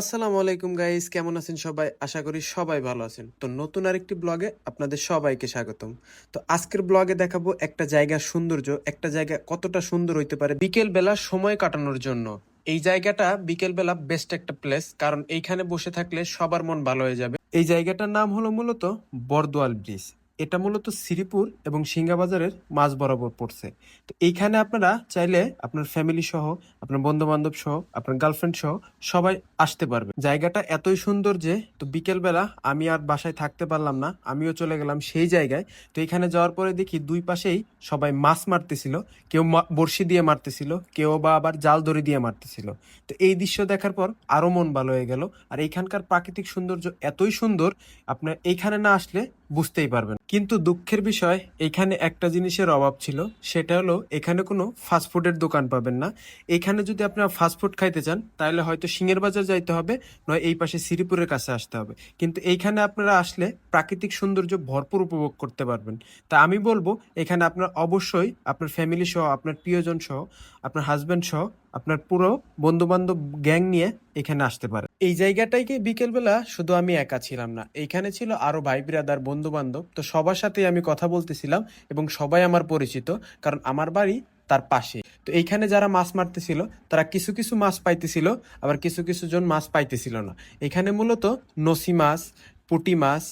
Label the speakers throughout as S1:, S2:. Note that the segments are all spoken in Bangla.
S1: আসসালামু আলাইকুম গাইস কেমন আছেন সবাই? আশা করি সবাই ভালো আছেন। তো নতুন আরেকটি ব্লগে আপনাদের সবাইকে স্বাগতম। তো আজকের ব্লগে দেখাবো একটা জায়গার সৌন্দর্য, একটা জায়গা কতটা সুন্দর হইতে পারে বিকেল বেলা সময় কাটানোর জন্য। এই জায়গাটা বিকেল বেলা বেস্ট একটা প্লেস কারণ এইখানে বসে থাকলে সবার মন ভালো হয়ে যাবে। এই জায়গাটার নাম হলো মূলত বরদোয়াল ব্রিজ এটা মূলত শ্রীপুর এবং সিঙ্গাবাজারের মাঝ বরাবর পড়ছে। তো এইখানে আপনারা চাইলে আপনার ফ্যামিলি সহ, আপনার বন্ধু বান্ধব সহ, আপনার গার্লফ্রেন্ড সহ সবাই আসতে পারবে জায়গাটা এতই সুন্দর যে, তো বিকেলবেলা আমি আর বাসায় থাকতে পারলাম না, আমিও চলে গেলাম সেই জায়গায়। তো এখানে যাওয়ার পরে দেখি দুই পাশেই সবাই মাছ মারতেছিল, কেউ বড়শি দিয়ে মারতেছিল, কেউ বা আবার জাল দড়ি দিয়ে মারতেছিল। তো এই দৃশ্য দেখার পর আরও মন ভালো হয়ে গেল। আর এইখানকার প্রাকৃতিক সৌন্দর্য এতই সুন্দর, আপনার এইখানে না আসলে বুঝতেই পারবেন। কিন্তু দুঃখের বিষয়, এখানে একটা জিনিসের অভাব ছিল, সেটা হলো এখানে কোনো ফাস্টফুডের দোকান পাবেন না। এখানে যদি আপনারা ফাস্টফুড খাইতে চান, তাহলে হয়তো সিংহের বাজার যাইতে হবে, নয় এই পাশে শ্রীপুরের কাছে আসতে হবে। কিন্তু এইখানে আপনারা আসলে প্রাকৃতিক সৌন্দর্য ভরপুর উপভোগ করতে পারবেন। তা আমি বলব, এখানে আপনার অবশ্যই আপনার ফ্যামিলি সহ, আপনার প্রিয়জন সহ, আপনার হাজবেন্ড সহ আপনার পুরো বন্ধু বান্ধব গ্যাং নিয়ে এখানে আসতে পারে। এই জায়গাটাইকে বিকেলবেলা শুধু আমি একা ছিলাম না এইখানে ছিল আরও ভাই বিরাদার বন্ধু বান্ধব তো সবার সাথেই আমি কথা বলতেছিলাম এবং সবাই আমার পরিচিত, কারণ আমার বাড়ি তার পাশে। তো এইখানে যারা মাছ মারতেছিল, তারা কিছু কিছু মাছ পাইতেছিল, আবার কিছু কিছু জন মাছ পাইতেছিল না। এখানে মূলত নসি মাছ, পুঁটি মাছ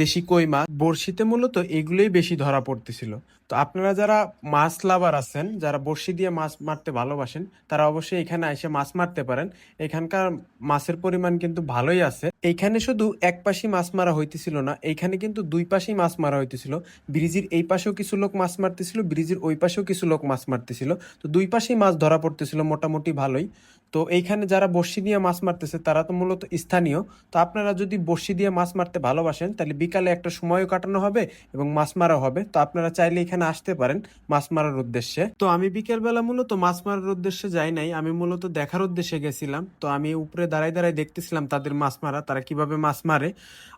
S1: দেশি কই মাছ বড়শিতে মূলত এগুলোই বেশি ধরা পড়তেছিল। তো আপনারা যারা মাছ লাভার আছেন, যারা বড়শি দিয়ে মাছ মারতে ভালোবাসেন, তারা অবশ্যই এখানে এসে মাছ মারতে পারেন। এখানকার মাছের পরিমাণ কিন্তু ভালোই আছে। এইখানে শুধু এক পাশেই মাছ মারা হইতেছিল না এইখানে কিন্তু দুই পাশেই মাছ মারা হইতেছিল। ব্রিজের এই পাশেও কিছু লোক মাছ মারতেছিল, ব্রিজের ওই পাশেও কিছু লোক মাছ মারতেছিল। তো দুই পাশেই মাছ ধরা পড়তেছিল, মোটামুটি ভালোই। তো এইখানে যারা বড়শি দিয়ে মাছ মারতেছে, তারা তো মূলত স্থানীয়। তো আপনারা যদি বড়শি দিয়ে মাছ মারতে ভালোবাসেন, তাহলে বিকালে একটা সময়ও কাটানো হবে এবং মাছ মারা হবে। তো আপনারা চাইলে এখানে আসতে পারেন মাছ মারার উদ্দেশ্যে। তো আমি বিকেলবেলা মূলত মাছ মারার উদ্দেশ্যে যাই নাই, আমি মূলত দেখার উদ্দেশ্যে গেছিলাম। তো আমি উপরে দাঁড়ায় দাঁড়ায় দেখতেছিলাম তাদের মাছ মারা, তারা কীভাবে মাছ মারে।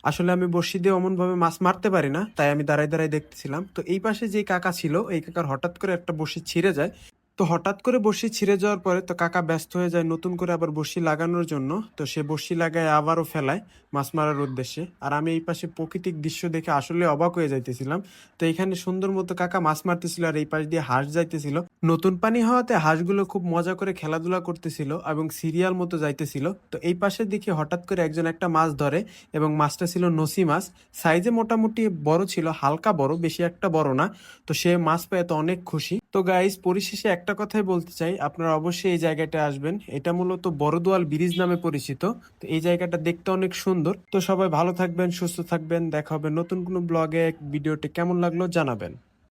S1: আসলে আমি বড়শি দিয়ে অমন ভাবে মাছ মারতে পারি না, তাই আমি দাঁড়ায় দাঁড়ায় দেখতেছিলাম। তো এই পাশে যে কাকা ছিল, এই কাকার হঠাৎ করে একটা বড়শি ছিঁড়ে যায়। তো হঠাৎ করে বড়শি ছিঁড়ে যাওয়ার পরে তো কাকা ব্যস্ত হয়ে যায় নতুন করে আবার বড়শি লাগানোর জন্য। তো সে বড়শি লাগায় আবারও ফেলায় মাছ মারার উদ্দেশ্যে। আর আমি এই পাশে প্রাকৃতিক দৃশ্য দেখে আসলে অবাক হয়ে যাইতেছিলাম। তো এখানে সুন্দর মতো কাকা মাছ মারতেছিল আর এই পাশ দিয়ে হাঁস যাইতেছিল। নতুন পানি হওয়াতে হাঁসগুলো খুব মজা করে খেলাধুলা করতেছিল এবং সিরিয়াল মতো যাইতেছিল। তো এই পাশে দেখি হঠাৎ করে একজন একটা মাছ ধরে এবং মাছটা ছিল নসি মাছ। সাইজে মোটামুটি বড় ছিল, হালকা বড়, বেশি একটা বড় না। তো সে মাছ পেয়ে তো অনেক খুশি। তো গাইস পরিশেষে একটা কথাই বলতে চাই, আপনারা অবশ্যই এই জায়গাটা আসবেন। এটা মূলত বড়দোয়াল ব্রিজ নামে পরিচিত। তো এই জায়গাটা দেখতে অনেক সুন্দর। তো সবাই ভালো থাকবেন, সুস্থ থাকবেন। দেখা হবে নতুন কোনো ব্লগে। ভিডিওটি কেমন লাগল জানাবেন।